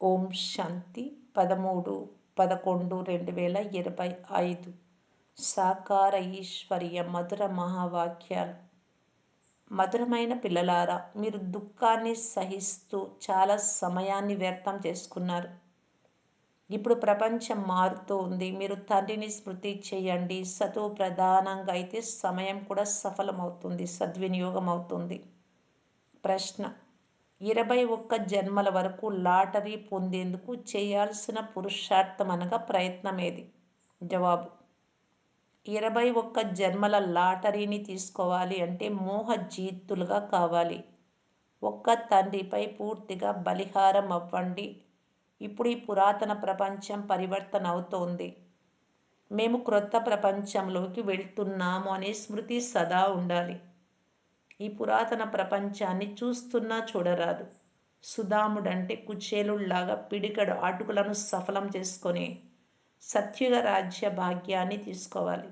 ఓం శాంతి పదమూడు పదకొండు రెండు వేల ఇరవై ఐదు. సాకార ఈశ్వర్య మధుర మహావాక్యాలు. మధురమైన పిల్లలారా మీరు దుఃఖాన్ని సహిస్తూ చాలా సమయాన్ని వ్యర్థం చేసుకున్నారు. ఇప్పుడు ప్రపంచం మారుతూ ఉంది. మీరు తండ్రిని స్మృతి చేయండి. సతు ప్రధానంగా అయితే సమయం కూడా సఫలమవుతుంది సద్వినియోగం అవుతుంది ప్రశ్న ఇరవై ఒక్క జన్మల వరకు లాటరీ పొందేందుకు చేయాల్సిన పురుషార్థం అనగా ప్రయత్నం ఏది జవాబు. ఇరవై ఒక్క జన్మల లాటరీని తీసుకోవాలి అంటే మోహ జీతులుగా కావాలి. ఒక్క తండ్రిపై పూర్తిగా బలిహారం అవ్వండి. ఇప్పుడు ఈ పురాతన ప్రపంచం పరివర్తన అవుతోంది మేము క్రొత్త ప్రపంచంలోకి వెళ్తున్నాము అనే స్మృతి సదా ఉండాలి. ఈ పురాతన ప్రపంచాన్ని చూస్తున్నా చూడరాదు. సుధాముడంటే కుచేలుళ్ళాగా పిడికడు అటుకులను సఫలం చేసుకొని సత్యుగ రాజ్య భాగ్యాన్ని తీసుకోవాలి.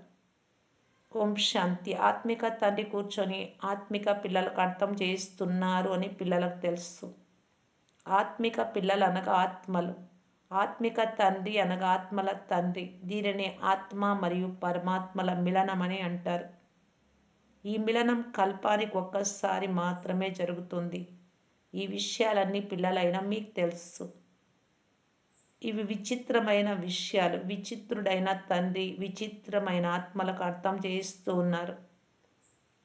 ఓం శాంతి. ఆత్మిక తండ్రి కూర్చొని ఆత్మిక పిల్లలకు అర్థం చేస్తున్నారు అని పిల్లలకు తెలుసు. ఆత్మిక పిల్లలు అనగా ఆత్మలు. ఆత్మిక తండ్రి అనగా ఆత్మల తండ్రి. దీనిని ఆత్మ మరియు పరమాత్మల మిలనమని అంటారు. ఈ మిలనం కల్పానికి ఒక్కసారి మాత్రమే జరుగుతుంది. ఈ విషయాలన్నీ పిల్లలైన మీకు తెలుసు. ఇవి విచిత్రమైన విషయాలు. విచిత్రుడైన తండ్రి విచిత్రమైన ఆత్మలకు అర్థం చేయిస్తూ ఉన్నారు.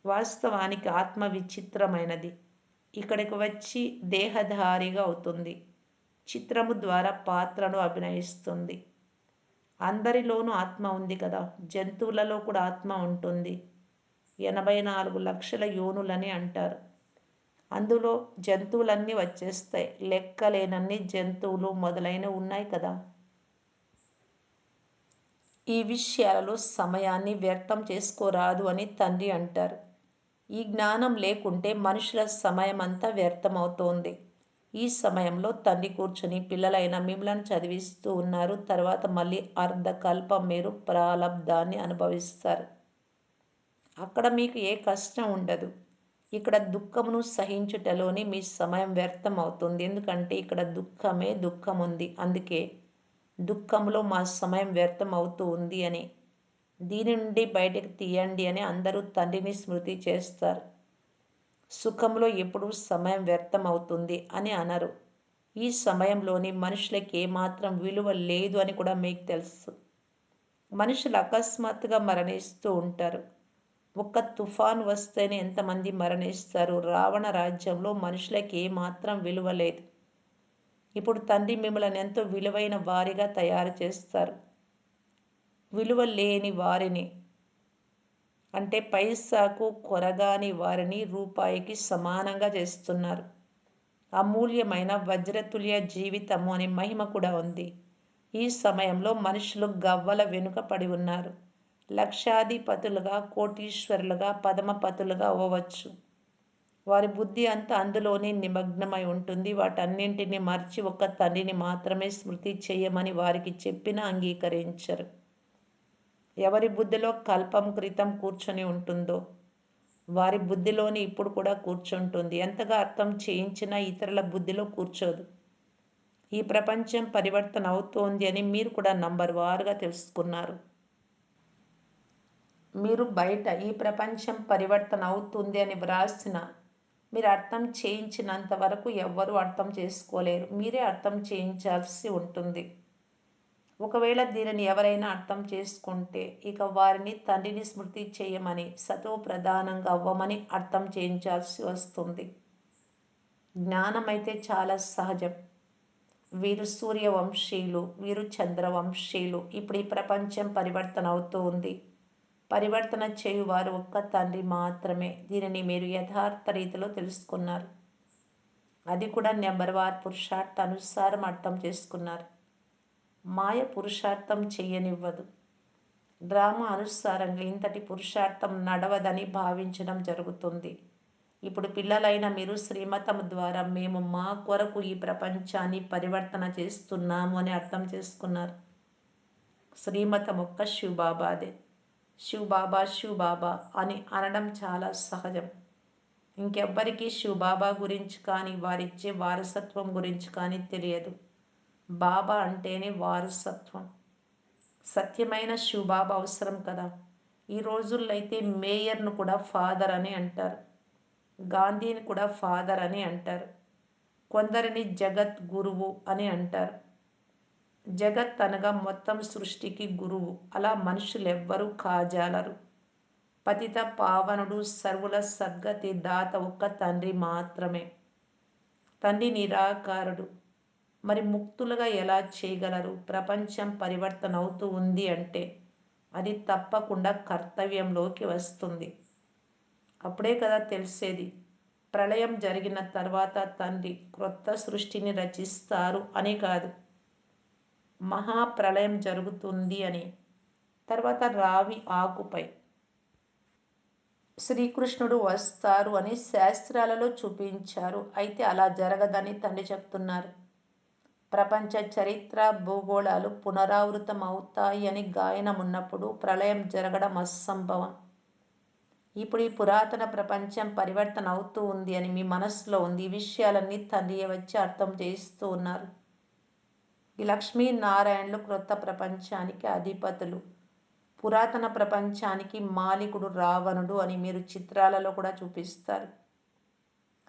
వాస్తవానికి ఆత్మ విచిత్రమైనది. ఇక్కడికి వచ్చి దేహధారిగా అవుతుంది. చిత్రము ద్వారా పాత్రను అభినయిస్తుంది. అందరిలోనూ ఆత్మ ఉంది కదా. జంతువులలో కూడా ఆత్మ ఉంటుంది. ఎనభై నాలుగు లక్షల యోనులని అంటారు. అందులో జంతువులన్నీ వచ్చేస్తాయి. లెక్కలేనన్ని జంతువులు మొదలైనవి ఉన్నాయి కదా. ఈ విషయాలలో సమయాన్ని వ్యర్థం చేసుకోరాదు అని తండ్రి అంటారు. ఈ జ్ఞానం లేకుంటే మనుషుల సమయం అంతా వ్యర్థమవుతోంది. ఈ సమయంలో తండ్రి కూర్చుని పిల్లలైన మిమ్మలను చదివిస్తూ ఉన్నారు. తర్వాత మళ్ళీ అర్ధకల్పం మీరు ప్రారంధాన్ని అనుభవిస్తారు. అక్కడ మీకు ఏ కష్టం ఉండదు. ఇక్కడ దుఃఖమును సహించుటలోనే మీ సమయం వ్యర్థం అవుతుంది ఎందుకంటే ఇక్కడ దుఃఖమే దుఃఖం ఉంది అందుకే దుఃఖంలో మా సమయం వ్యర్థం అవుతూ ఉంది అని. దీని నుండి బయటకు తీయండి అని అందరూ తండ్రిని స్మృతి చేస్తారు. సుఖంలో ఎప్పుడు సమయం వ్యర్థం అవుతుంది అని అనరు. ఈ సమయంలోని మనుషులకి ఏమాత్రం విలువ లేదు అని కూడా మీకు తెలుసు. మనుషులు అకస్మాత్తుగా మరణిస్తూ ఉంటారు. ఒక్క తుఫాను వస్తేనే ఎంతమంది మరణిస్తారు? రావణ రాజ్యంలో మనుషులకి ఏమాత్రం విలువ లేదు. ఇప్పుడు తండ్రి మిమ్మల్ని ఎంతో విలువైన వారిగా తయారు చేస్తారు. విలువ లేని వారిని అంటే పైసాకు కొరగాని వారిని రూపాయికి సమానంగా చేస్తున్నారు. అమూల్యమైన వజ్రతుల్య జీవితము అనే మహిమ కూడా ఉంది. ఈ సమయంలో మనుషులు గవ్వల వెనుక పడి ఉన్నారు. లక్షాధిపతులుగా కోటీశ్వరులుగా పదమపతులుగా అవ్వవచ్చు. వారి బుద్ధి అంతా అందులోనే నిమగ్నమై ఉంటుంది. వాటన్నింటినీ మర్చి ఒక్క తండ్రిని మాత్రమే స్మృతి చేయమని వారికి చెప్పినా అంగీకరించరు. ఎవరి బుద్ధిలో కల్పం క్రితం కూర్చొని ఉంటుందో వారి బుద్ధిలోని ఇప్పుడు కూడా కూర్చుంటుంది. ఎంతగా అర్థం చేయించినా ఇతరుల బుద్ధిలో కూర్చోదు. ఈ ప్రపంచం పరివర్తన అవుతోంది అని మీరు కూడా నంబర్ వారుగా తెలుసుకున్నారు. మీరు బయట ఈ ప్రపంచం పరివర్తన అవుతుంది అని వ్రాసిన మీరు అర్థం చేయించినంత వరకు ఎవ్వరూ అర్థం చేసుకోలేరు. మీరే అర్థం చేయించాల్సి ఉంటుంది. ఒకవేళ దీనిని ఎవరైనా అర్థం చేసుకుంటే ఇక వారిని తండ్రిని స్మృతి చేయమని సతో ప్రధానంగా అవ్వమని అర్థం చేయించాల్సి వస్తుంది. జ్ఞానం అయితే చాలా సహజం. వీరు సూర్యవంశీయులు వీరు చంద్రవంశీయులు. ఇప్పుడు ఈ ప్రపంచం పరివర్తన అవుతూ ఉంది. పరివర్తన చేయువారు ఒక్క తండ్రి మాత్రమే. దీనిని మీరు యథార్థ రీతిలో తెలుసుకున్నారు. అది కూడా నెంబర్ వార్ పురుషార్థ అనుసారం అర్థం చేసుకున్నారు. మాయ పురుషార్థం చెయ్యనివ్వదు డ్రామా అనుసారంగా ఇంతటి పురుషార్థం నడవదని భావించడం జరుగుతుంది. ఇప్పుడు పిల్లలైన మీరు శ్రీమతం ద్వారా మేము మా కొరకు ఈ ప్రపంచాన్ని పరివర్తన చేస్తున్నాము అని అర్థం చేసుకున్నారు. శ్రీమతం ఒక్క శివబాబాదే. శివబాబా శివబాబా అని అనడం చాలా సహజం. ఇంకెవ్వరికీ శివబాబా గురించి కానీ వారిచ్చే వారసత్వం గురించి కానీ తెలియదు. బాబా అంటేనే వారసత్వం. సత్యమైన శివబాబా అవసరం కదా. ఈ రోజుల్లో అయితే మేయర్ను కూడా ఫాదర్ అని అంటారు. గాంధీని కూడా ఫాదర్ అని అంటారు. కొందరిని జగత్ గురువు అని అంటారు. జగత్ అనగా మొత్తం సృష్టికి గురువు. అలా మనుషులెవ్వరూ కాజాలరు. పతిత పావనుడు సర్వుల సద్గతి దాత ఒక్క తండ్రి మాత్రమే. తండ్రి నిరాకారుడు. మరి ముక్తులుగా ఎలా చేయగలరు? ప్రపంచం పరివర్తన అవుతూ ఉంది అంటే అది తప్పకుండా కర్తవ్యంలోకి వస్తుంది. అప్పుడే కదా తెలిసేది. ప్రళయం జరిగిన తర్వాత తండ్రి క్రొత్త సృష్టిని రచిస్తారు అని కాదు. మహాప్రళయం జరుగుతుంది అని. తర్వాత రావి ఆకుపై. శ్రీకృష్ణుడు వస్తారు అని శాస్త్రాలలో చూపించారు. అయితే అలా జరగదని తండ్రి చెప్తున్నారు. ప్రపంచ చరిత్ర భూగోళాలు పునరావృతం అవుతాయి అని గాయనం ఉన్నప్పుడు ప్రళయం జరగడం అసంభవం. ఇప్పుడు ఈ పురాతన ప్రపంచం పరివర్తన అవుతూ ఉంది అని మీ మనసులో ఉంది. ఈ విషయాలన్నీ తండ్రి వచ్చి అర్థం చేయిస్తూ ఉన్నారు. ఈ లక్ష్మీనారాయణలు క్రొత్త ప్రపంచానికి అధిపతులు. పురాతన ప్రపంచానికి మాలికుడు రావణుడు అని మీరు చిత్రాలలో కూడా చూపిస్తారు.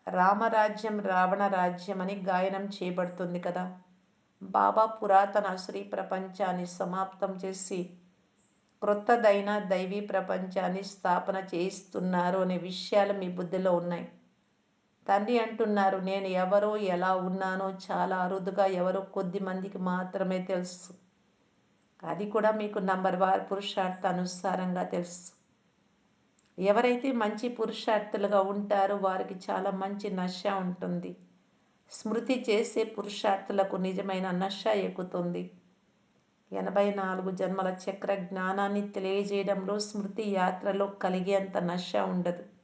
రామరాజ్యం రావణ రాజ్యం అని గాయనం చేయబడుతుంది కదా. బాబా పురాతన శ్రీ ప్రపంచాన్ని సమాప్తం చేసి క్రొత్తదైన దైవీ ప్రపంచాన్ని స్థాపన చేయిస్తున్నారు అనే విషయాలు మీ బుద్ధిలో ఉన్నాయి. తండ్రి అంటున్నారు నేను ఎవరో ఎలా ఉన్నానో చాలా అరుదుగా ఎవరో కొద్ది మందికి మాత్రమే తెలుసు. అది కూడా మీకు నంబర్ వార్ పురుషార్థ అనుసారంగా తెలుసు. ఎవరైతే మంచి పురుషార్థులుగా ఉంటారో వారికి చాలా మంచి నశ ఉంటుంది. స్మృతి చేసే పురుషార్థులకు నిజమైన నశ ఎక్కుతుంది. ఎనభై నాలుగు జన్మల చక్ర జ్ఞానాన్ని తెలియజేయడంలో స్మృతి యాత్రలో కలిగేంత నశ ఉండదు.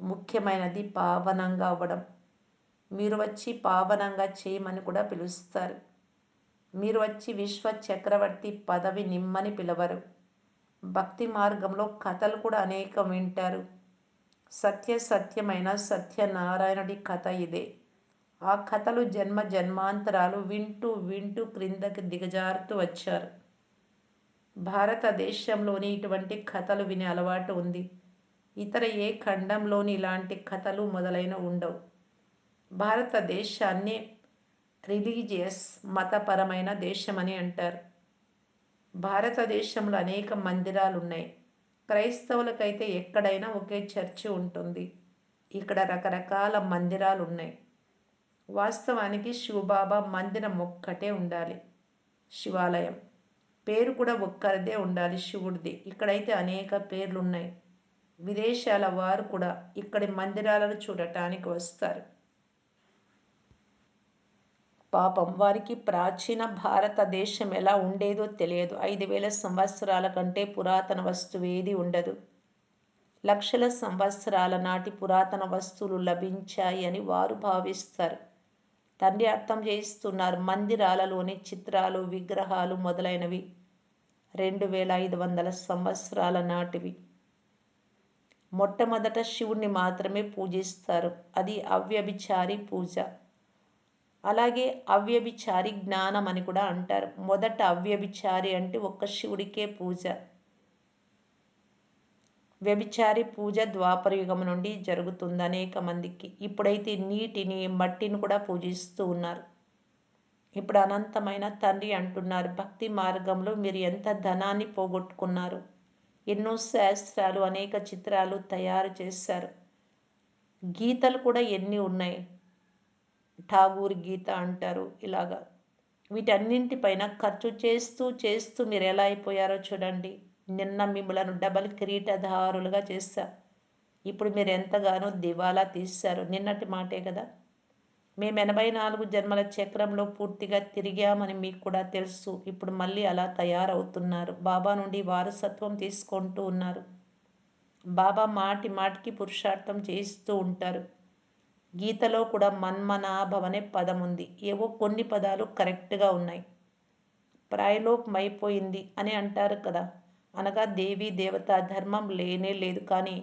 ముఖ్యమైనది పావనంగా అవ్వడం. మీరు వచ్చి పావనంగా చేయమని కూడా పిలుస్తారు. మీరు వచ్చి విశ్వ చక్రవర్తి పదవి నిమ్మని పిలవరు. భక్తి మార్గంలో కథలు కూడా అనేకం వింటారు. సత్య సత్యమైన సత్యనారాయణుడి కథ ఇదే. ఆ కథలు జన్మ జన్మాంతరాలు వింటూ వింటూ క్రిందకి దిగజారుతూ వచ్చారు. భారతదేశంలోని ఇటువంటి కథలు వినే అలవాటు ఉంది. ఇతర ఏ ఖండంలోని ఇలాంటి కథలు మొదలైన ఉండవు. భారతదేశాన్ని రిలీజియస్ మతపరమైన దేశమని అంటారు. భారతదేశంలో అనేక మందిరాలు ఉన్నాయి క్రైస్తవులకైతే ఎక్కడైనా ఒకే చర్చి ఉంటుంది. ఇక్కడ రకరకాల మందిరాలు ఉన్నాయి వాస్తవానికి శివబాబా మందిరం ఒక్కటే ఉండాలి. శివాలయం. పేరు కూడా ఒక్కరిదే ఉండాలి శివుడిది. ఇక్కడైతే అనేక పేర్లు ఉన్నాయి విదేశాల వారు కూడా ఇక్కడి మందిరాలను చూడటానికి వస్తారు. పాపం వారికి ప్రాచీన భారతదేశం ఎలా ఉండేదో తెలియదు. ఐదు వేల సంవత్సరాల కంటే పురాతన వస్తువు ఏది ఉండదు. లక్షల సంవత్సరాల నాటి పురాతన వస్తువులు లభించాయి అని వారు భావిస్తారు. తండ్రి అర్థం చేయిస్తున్నారు మందిరాలలోని చిత్రాలు విగ్రహాలు మొదలైనవి రెండు వేల ఐదు వందల సంవత్సరాల నాటివి. మొట్టమొదట శివుణ్ణి మాత్రమే పూజిస్తారు. అది అవ్యభిచారి పూజ. అలాగే అవ్యభిచారి జ్ఞానం అని కూడా అంటారు. మొదట అవ్యభిచారి అంటే ఒక్క శివుడికే పూజ. వ్యభిచారి పూజ ద్వాపరయుగం నుండి జరుగుతుంది అనేక మందికి. ఇప్పుడైతే నీటిని మట్టిని కూడా పూజిస్తూ ఉన్నారు. ఇప్పుడు అనంతమైన తండ్రి అంటున్నారు. భక్తి మార్గంలో మీరు ఎంత ధనాన్ని పోగొట్టుకున్నారు? ఎన్నో శాస్త్రాలు అనేక చిత్రాలు తయారు చేశారు. గీతలు కూడా ఎన్ని ఉన్నాయి? ఠాగూర్ గీత అంటారు ఇలాగా. వీటన్నింటిపైన ఖర్చు చేస్తూ చేస్తూ మీరు ఎలా అయిపోయారో చూడండి. నిన్న మిమ్మలను డబల్ కిరీటధారులుగా చేశా. ఇప్పుడు మీరు ఎంతగానో దివాలా తీశారు. నిన్నటి మాటే కదా? మేము ఎనభై నాలుగు జన్మల చక్రంలో పూర్తిగా తిరిగామని మీకు కూడా తెలుసు. ఇప్పుడు మళ్ళీ అలా తయారవుతున్నారు. బాబా నుండి వారసత్వం తీసుకుంటూ ఉన్నారు. బాబా మాటి మాటికి పురుషార్థం చేయిస్తూ ఉంటారు. గీతలో కూడా మన్మనాభం అనే పదం ఉంది. ఏవో కొన్ని పదాలు కరెక్ట్గా ఉన్నాయి. ప్రాయలోపమైపోయింది అని అంటారు కదా. అనగా దేవీ దేవత ధర్మం లేనే లేదు. కానీ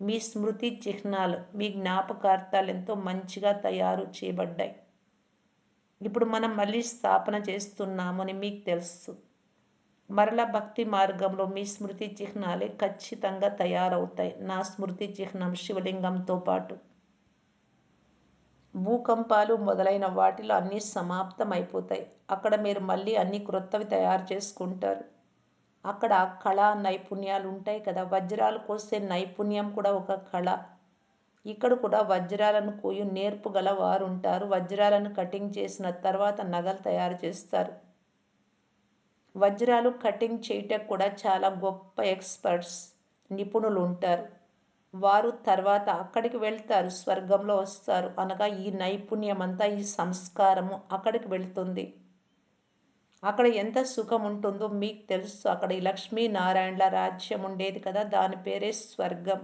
మీ స్మృతి చిహ్నాలు మీ జ్ఞాపకార్థాలు ఎంతో మంచిగా తయారు చేయబడ్డాయి. ఇప్పుడు మనం మళ్ళీ స్థాపన చేస్తున్నామని మీకు తెలుసు. మరల భక్తి మార్గంలో మీ స్మృతి చిహ్నాలే ఖచ్చితంగా తయారవుతాయి. నా స్మృతి చిహ్నం శివలింగంతో పాటు. భూకంపాలు మొదలైన వాటిలో అన్నీ సమాప్తం అయిపోతాయి అక్కడ మీరు మళ్ళీ అన్ని క్రొత్తవి తయారు చేసుకుంటారు. అక్కడ కళా నైపుణ్యాలు ఉంటాయి కదా. వజ్రాలు కోసే నైపుణ్యం కూడా ఒక కళ. ఇక్కడ కూడా వజ్రాలను కోయి నేర్పు గల వారు ఉంటారు. వజ్రాలను కటింగ్ చేసిన తర్వాత నగలు తయారు చేస్తారు. వజ్రాలు కటింగ్ చేయటం కూడా చాలా గొప్ప ఎక్స్పర్ట్స్ నిపుణులు ఉంటారు. వారు తర్వాత అక్కడికి వెళ్తారు స్వర్గంలో వస్తారు. అనగా ఈ నైపుణ్యం అంతా ఈ సంస్కారము అక్కడికి వెళ్తుంది. అక్కడ ఎంత సుఖం ఉంటుందో మీకు తెలుసు. అక్కడ ఈ లక్ష్మీనారాయణల రాజ్యం ఉండేది కదా దాని పేరే స్వర్గం.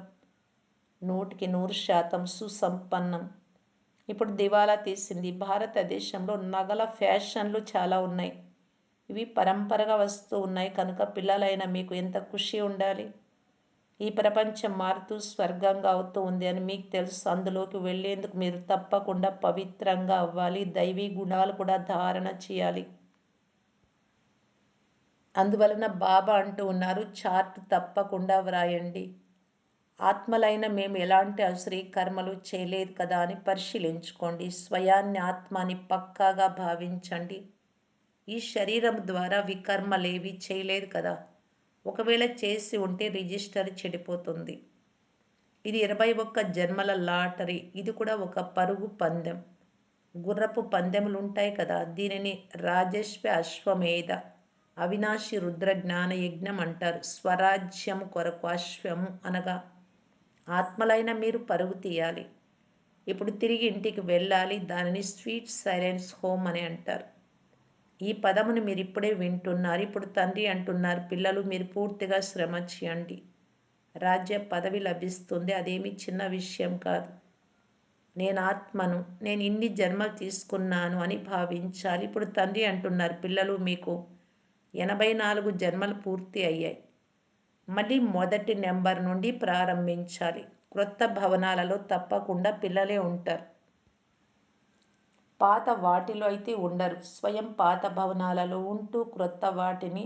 నూటికి నూరు శాతం సుసంపన్నం. ఇప్పుడు దివాలా తీసింది. భారతదేశంలో నగల ఫ్యాషన్లు చాలా ఉన్నాయి. ఇవి పరంపరగా వస్తూ ఉన్నాయి. కనుక పిల్లలైన మీకు ఎంత ఖుషి ఉండాలి? ఈ ప్రపంచం మారుతూ స్వర్గంగా అవుతూ ఉంది అని మీకు తెలుసు. అందులోకి వెళ్ళేందుకు మీరు తప్పకుండా పవిత్రంగా అవ్వాలి. దైవీ గుణాలు కూడా ధారణ చేయాలి. అందువలన బాబా అంటూ ఉన్నారు చార్ట్ తప్పకుండా వ్రాయండి. ఆత్మలైన మేము ఎలాంటి అశ్రీ కర్మలు చేయలేదు కదా అని పరిశీలించుకోండి. స్వయాన్ని ఆత్మని పక్కాగా భావించండి. ఈ శరీరం ద్వారా వికర్మలేవి చేయలేదు కదా. ఒకవేళ చేసి ఉంటే రిజిస్టర్ చెడిపోతుంది. ఇది ఇరవై ఒక్క జన్మల లాటరీ. ఇది కూడా ఒక పరుగు పందెం. గుర్రపు పందెములు ఉంటాయి కదా. దీనిని రాజస్వ అశ్వమేధ అవినాశి రుద్ర జ్ఞాన యజ్ఞం అంటారు స్వరాజ్యము కొరకు అశ్వము అనగా ఆత్మలైన మీరు పరుగు తీయాలి. ఇప్పుడు తిరిగి ఇంటికి వెళ్ళాలి. దానిని స్వీట్ సైలెన్స్ హోమ్ అని అంటారు. ఈ పదమును మీరు ఇప్పుడే వింటున్నారు. ఇప్పుడు తండ్రి అంటున్నారు పిల్లలు మీరు పూర్తిగా శ్రమ చేయండి. రాజ్య పదవి లభిస్తుంది. అదేమి చిన్న విషయం కాదు. నేను ఆత్మను నేను ఇన్ని జన్మలు తీసుకున్నాను అని భావించాలి. ఇప్పుడు తండ్రి అంటున్నారు పిల్లలు మీకు ఎనభై నాలుగు జన్మలు పూర్తి అయ్యాయి. మళ్ళీ మొదటి నెంబర్ నుండి ప్రారంభించాలి. క్రొత్త భవనాలలో తప్పకుండా పిల్లలే ఉంటారు. పాత వాటిలో అయితే ఉండరు. స్వయం పాత భవనాలలో ఉంటూ క్రొత్త వాటిని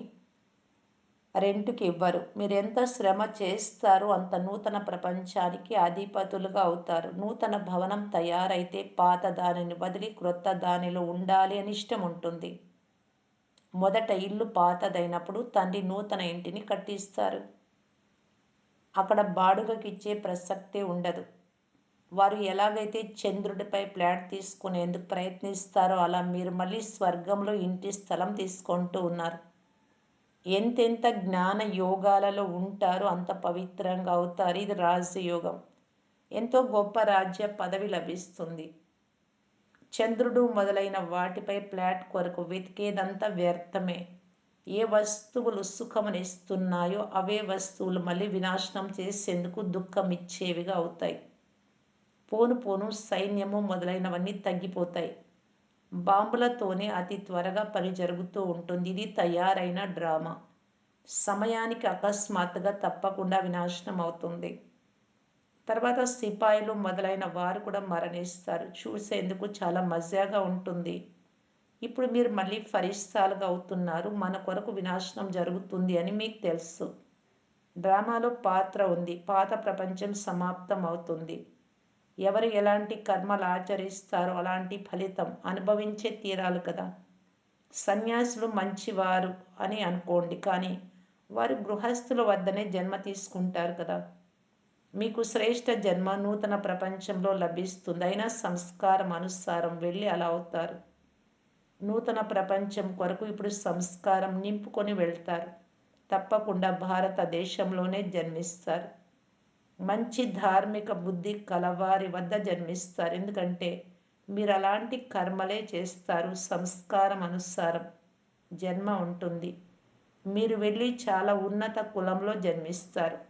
రెంటుకి ఇవ్వరు. మీరు ఎంత శ్రమ చేస్తారో అంత నూతన ప్రపంచానికి అధిపతులుగా అవుతారు. నూతన భవనం తయారైతే పాత దానిని వదిలి క్రొత్త దానిలో ఉండాలి అని ఇష్టం ఉంటుంది. మొదట ఇల్లు పాతదైనప్పుడు తండ్రి నూతన ఇంటిని కట్టిస్తారు. అక్కడ బాడుగకిచ్చే ప్రసక్తే ఉండదు. వారు ఎలాగైతే చంద్రుడిపై ప్లాట్ తీసుకునేందుకు ప్రయత్నిస్తారో అలా మీరు మళ్ళీ స్వర్గంలో ఇంటి స్థలం తీసుకుంటూ ఉన్నారు. ఎంతెంత జ్ఞాన యోగాలలో ఉంటారో అంత పవిత్రంగా అవుతారు. ఇది రాజయోగం. ఎంతో గొప్ప రాజ్య పదవి లభిస్తుంది. చంద్రుడు మొదలైన వాటిపై ఫ్లాట్ కొరకు వెతికేదంతా వ్యర్థమే. ఏ వస్తువులు సుఖమునిస్తున్నాయో అవే వస్తువులు మళ్ళీ వినాశనం చేసేందుకు దుఃఖమిచ్చేవిగా అవుతాయి. పోను పోను సైన్యము మొదలైనవన్నీ తగ్గిపోతాయి. బాంబులతోనే అతి త్వరగా పని జరుగుతూ ఉంటుంది. ఇది తయారైన డ్రామా. సమయానికి అకస్మాత్తుగా తప్పకుండా వినాశనం అవుతుంది తర్వాత సిపాయిలు మొదలైన వారు కూడా మరణిస్తారు. చూసేందుకు చాలా మజాగా ఉంటుంది. ఇప్పుడు మీరు మళ్ళీ ఫరిష్తాలుగా అవుతున్నారు. మన కొరకు వినాశనం జరుగుతుంది అని మీకు తెలుసు. డ్రామాలో పాత్ర ఉంది. పాత ప్రపంచం సమాప్తం అవుతుంది ఎవరు ఎలాంటి కర్మలు ఆచరిస్తారో అలాంటి ఫలితం అనుభవించే తీరాలు కదా. సన్యాసులు మంచివారు అని అనుకోండి. కానీ వారు గృహస్థుల వద్దనే జన్మ తీసుకుంటారు కదా. మీకు శ్రేష్ఠ జన్మ నూతన ప్రపంచంలో లభిస్తుంది. అయినా సంస్కారం అనుసారం వెళ్ళి అలా అవుతారు. నూతన ప్రపంచం కొరకు ఇప్పుడు సంస్కారం నింపుకొని వెళ్తారు. తప్పకుండా భారతదేశంలోనే జన్మిస్తారు. మంచి ధార్మిక బుద్ధి కలవారి వద్ద జన్మిస్తారు. ఎందుకంటే మీరు అలాంటి కర్మలే చేస్తారు. సంస్కారం అనుసారం జన్మ ఉంటుంది. మీరు వెళ్ళి చాలా ఉన్నత కులంలో జన్మిస్తారు.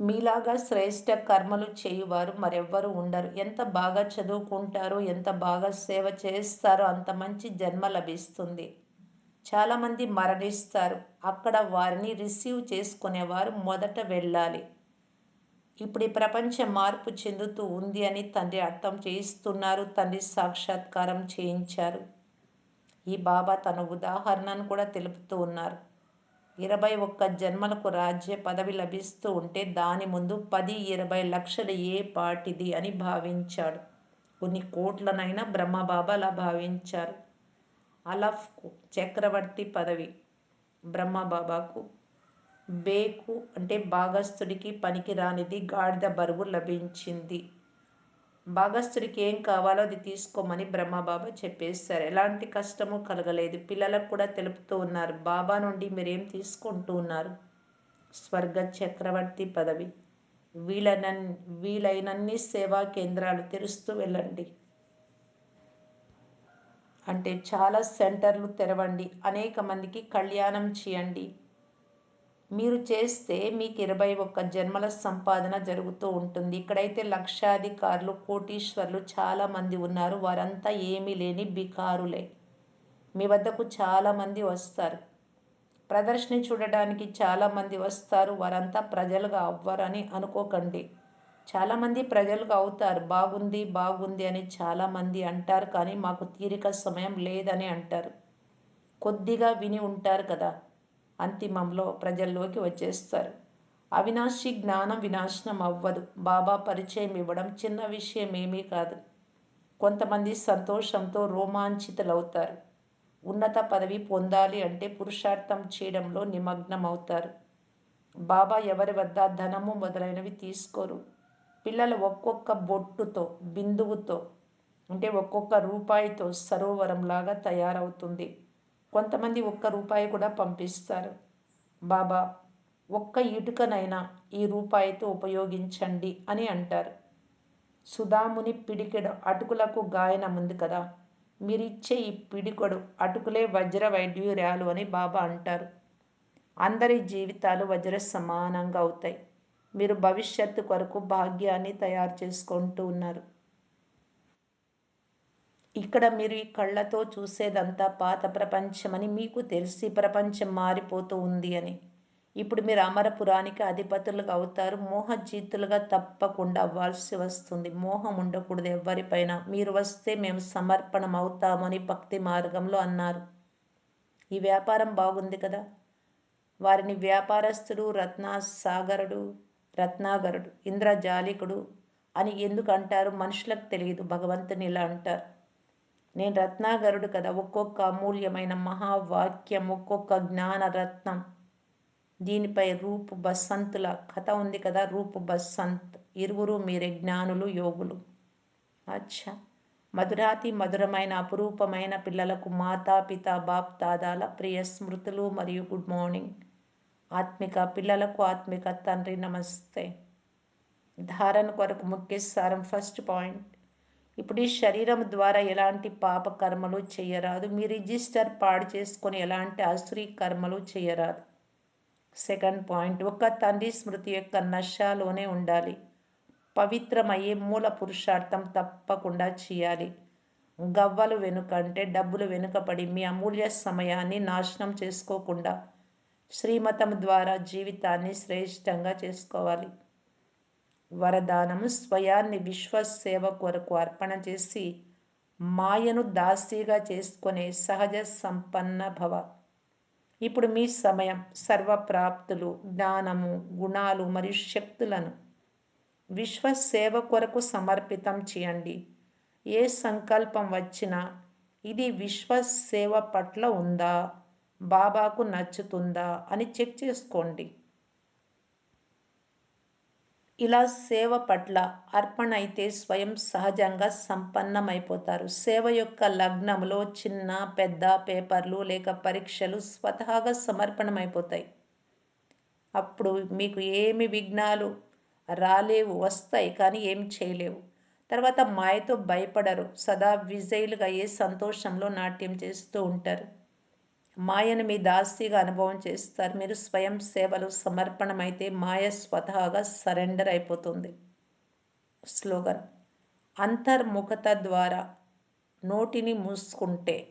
మీలాగా శ్రేష్ఠ కర్మలు చేయువారు మరెవ్వరూ ఉండరు. ఎంత బాగా చదువుకుంటారో ఎంత బాగా సేవ చేస్తారో అంత మంచి జన్మ లభిస్తుంది. చాలామంది మరణిస్తారు. అక్కడ వారిని రిసీవ్ చేసుకునేవారు మొదట వెళ్ళాలి. ఇప్పుడు ఈ ప్రపంచం మార్పు చెందుతూ ఉంది అని తండ్రి అర్థం చేయిస్తున్నారు. తండ్రి సాక్షాత్కారం చేయించారు. ఈ బాబా తన ఉదాహరణను కూడా తెలుపుతూ ఉన్నారు. ఇరవై ఒక్క జన్మలకు రాజ్య పదవి లభిస్తూ ఉంటే దాని ముందు పది ఇరవై లక్షలు ఏ పాటిది అని భావించాడు. కొన్ని కోట్లనైనా బ్రహ్మబాబా అలా భావించారు అలఫ్కు చక్రవర్తి పదవి. బ్రహ్మబాబాకు బేకు అంటే భాగస్థుడికి పనికిరానిది గాడిద బరువు లభించింది. భాగస్థుడికి ఏం కావాలో అది తీసుకోమని బ్రహ్మబాబా చెప్పేశారు. ఎలాంటి కష్టము కలగలేదు. పిల్లలకు కూడా తెలుపుతూ ఉన్నారు. బాబా నుండి మీరేం తీసుకుంటూ ఉన్నారు? స్వర్గ చక్రవర్తి పదవి. వీలైన వీలైనన్ని సేవా కేంద్రాలు తెరుస్తూ వెళ్ళండి. అంటే చాలా సెంటర్లు తెరవండి. అనేక మందికి కళ్యాణం చేయండి. మీరు చేస్తే మీకు ఇరవై ఒక్క జన్మల సంపాదన జరుగుతూ ఉంటుంది. ఇక్కడైతే లక్షాధికారులు కోటీశ్వర్లు చాలామంది ఉన్నారు. వారంతా ఏమీ లేని బికారులే. మీ వద్దకు చాలామంది వస్తారు. ప్రదర్శన చూడడానికి చాలామంది వస్తారు. వారంతా ప్రజలుగా అవ్వరని అనుకోకండి. చాలామంది ప్రజలుగా అవుతారు. బాగుంది బాగుంది అని చాలామంది అంటారు. కానీ మాకు తీరిక సమయం లేదని అంటారు. కొద్దిగా విని ఉంటారు కదా. అంతిమంలో ప్రజల్లోకి వచ్చేస్తారు. అవినాశి జ్ఞానం వినాశనం అవ్వదు. బాబా పరిచయం ఇవ్వడం చిన్న విషయం ఏమీ కాదు. కొంతమంది సంతోషంతో రోమాంచితులవుతారు. ఉన్నత పదవి పొందాలి అంటే పురుషార్థం చేయడంలో నిమగ్నం అవుతారు బాబా ఎవరి వద్ద ధనము మొదలైనవి తీసుకోరు. పిల్లలు ఒక్కొక్క బొట్టుతో బిందువుతో అంటే ఒక్కొక్క రూపాయితో సరోవరంలాగా తయారవుతుంది. కొంతమంది ఒక్క రూపాయి కూడా పంపిస్తారు. బాబా ఒక్క ఇటుకనైనా ఈ రూపాయితో ఉపయోగించండి అని అంటారు. సుధాముని పిడికెడు అటుకులకు గాయనం ఉంది కదా మీరిచ్చే ఈ పిడికొడు అటుకులే వజ్ర వైడ్యూర్యాలు అని బాబా అంటారు. అందరి జీవితాలు వజ్ర సమానంగా అవుతాయి. మీరు భవిష్యత్తు కొరకు భాగ్యాన్ని తయారు చేసుకుంటూ ఉన్నారు. ఇక్కడ మీరు ఈ కళ్ళతో చూసేదంతా పాత ప్రపంచమని మీకు తెలిసి ప్రపంచం మారిపోతూ ఉంది అని. ఇప్పుడు మీరు అమరపురానికి అధిపతులుగా అవుతారు. మోహజీతులుగా తప్పకుండా అవ్వాల్సి వస్తుంది. మోహం ఉండకూడదు ఎవరిపైన మీరు వస్తే మేము సమర్పణం అవుతామని భక్తి మార్గంలో అన్నారు. ఈ వ్యాపారం బాగుంది కదా? వారిని వ్యాపారస్తుడు రత్నాసాగరుడు రత్నాగరుడు ఇంద్రజాలికుడు అని ఎందుకు అంటారు? మనుషులకు తెలియదు. భగవంతుని ఇలా అంటారు. నేను రత్నాగరుడు కదా. ఒక్కొక్క అమూల్యమైన మహావాక్యం ఒక్కొక్క జ్ఞాన రత్నం దీనిపై రూపు బసంతుల కథ ఉంది కదా. రూపు బసంత్. ఇరువురు మీరే జ్ఞానులు యోగులు. అచ్చా. మధురాతి మధురమైన అపురూపమైన పిల్లలకు మాతా పిత బాప్ దాదాల ప్రియ స్మృతులు మరియు గుడ్ మార్నింగ్. ఆత్మిక పిల్లలకు ఆత్మిక తండ్రి నమస్తే. ధారణ కొరకు ముఖ్య సారం ఫస్ట్ పాయింట్. ఇప్పుడు ఈ శరీరం ద్వారా ఎలాంటి పాప కర్మలు చేయరాదు. మీ రిజిస్టర్ పాడు చేసుకొని ఎలాంటి అసురీ కర్మలు చేయరాదు. సెకండ్ పాయింట్ ఒక తండ్రి స్మృతి యొక్క నశాలోనే ఉండాలి. పవిత్రమయ్యే మూల పురుషార్థం తప్పకుండా చేయాలి. గవ్వలు వెనుక అంటే డబ్బులు వెనుకపడి మీ అమూల్య సమయాన్ని నాశనం చేసుకోకుండా శ్రీమతం ద్వారా జీవితాన్ని శ్రేష్టంగా చేసుకోవాలి. వరదానము స్వయాన్ని విశ్వసేవ కొరకు అర్పణ చేసి మాయను దాసీగా చేసుకునే సహజ సంపన్న భవ. ఇప్పుడు మీ సమయం. సర్వప్రాప్తులు జ్ఞానము గుణాలు మరియు శక్తులను విశ్వసేవ కొరకు సమర్పితం చేయండి. ఏ సంకల్పం వచ్చినా ఇది విశ్వసేవ పట్ల ఉందా? బాబాకు నచ్చుతుందా? అని చెక్ చేసుకోండి. ఇలా సేవ పట్ల అర్పణ అయితే స్వయం సహజంగా సంపన్నమైపోతారు. సేవ యొక్క లగ్నంలో చిన్న పెద్ద పేపర్లు లేక పరీక్షలు స్వతహాగా సమర్పణమైపోతాయి. అప్పుడు మీకు ఏమి విఘ్నాలు రాలేవు వస్తాయి కానీ ఏం చేయలేవు. తర్వాత మాయతో భయపడరు. సదా విజయులుగా ఏ సంతోషంలో నాట్యం చేస్తూ ఉంటారు. మాయను మీ దాస్తిగా అనుభవం చేస్తారు. మీరు స్వయం సేవలు సమర్పణమైతే మాయ స్వతహాగా సరెండర్ అయిపోతుంది. స్లోగన్. అంతర్ముఖత ద్వారా నోటిని మూసుకుంటే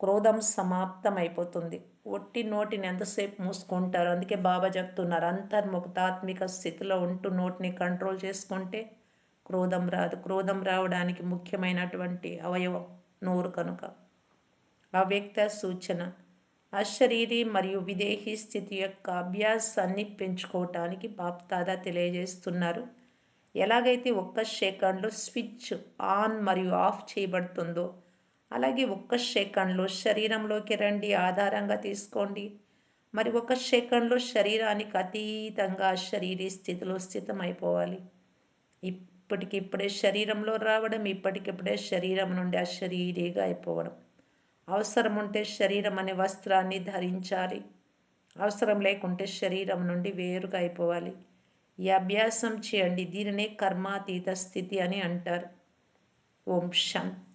క్రోధం సమాప్తం అయిపోతుంది ఒట్టి నోటిని ఎంతసేపు మూసుకుంటారు? అందుకే బాబా చెప్తున్నారు అంతర్ముఖతాత్మిక స్థితిలో ఉంటూ నోటిని కంట్రోల్ చేసుకుంటే క్రోధం రాదు. క్రోధం రావడానికి ముఖ్యమైనటువంటి అవయవం నోరు కనుక. అవ్యక్త సూచన. అశరీరి మరియు విదేహీ స్థితి యొక్క అభ్యాసాన్ని పెంచుకోవటానికి బాప్తాదా తెలియజేస్తున్నారు. ఎలాగైతే ఒక్క సెకండ్లో స్విచ్ ఆన్ మరియు ఆఫ్ చేయబడుతుందో అలాగే ఒక్క సెకండ్లో శరీరంలోకి రండి ఆధారంగా తీసుకోండి. మరి ఒక సెకండ్లో శరీరానికి అతీతంగా శరీర స్థితిలో స్థితమైపోవాలి. ఇప్పటికిప్పుడే శరీరంలో రావడం ఇప్పటికిప్పుడే శరీరం నుండి అశరీరిగా అయిపోవడం. అవసరం ఉంటే శరీరం అనే వస్త్రాన్ని ధరించాలి. అవసరం లేకుంటే శరీరం నుండి వేరుగా అయిపోవాలి. ఈ అభ్యాసం చేయండి. దీనినే కర్మాతీత స్థితి అని అంటారు. ఓం శాంతి